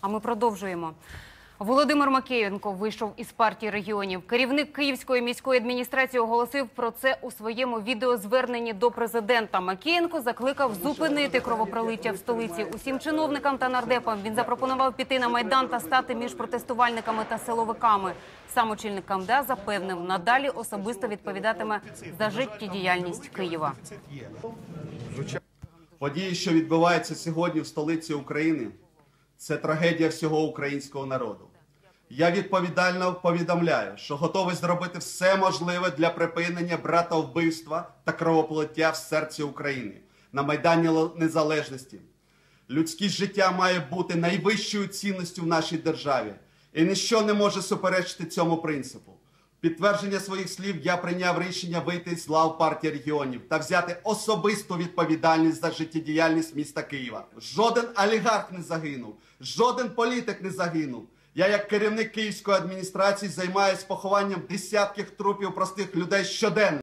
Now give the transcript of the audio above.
А ми продовжуємо. Володимир Макеєнко вийшов із партії регіонів. Керівник Київської міської адміністрації оголосив про це у своєму відеозверненні до президента. Макеєнко закликав зупинити кровопролиття в столиці. Усім чиновникам та нардепам він запропонував піти на майдан та стати між протестувальниками та силовиками. Сам очільник КМДА запевнив, надалі особисто відповідатиме за життєдіяльність Києва. Події, що відбуваються сьогодні в столиці України, це трагедія всього українського народу. Я відповідально повідомляю, що готовий зробити все можливе для припинення братовбивства та кровоплиття в серці України на Майдані Незалежності. Людське життя має бути найвищою цінністю в нашій державі, і ніщо не може суперечити цьому принципу. Підтвердження своїх слів я прийняв рішення вийти з лав партії регіонів та взяти особисту відповідальність за життєдіяльність міста Києва. Жоден олігарх не загинув, жоден політик не загинув. Я, як керівник київської адміністрації, займаюся похованням десятків трупів простих людей щоденно.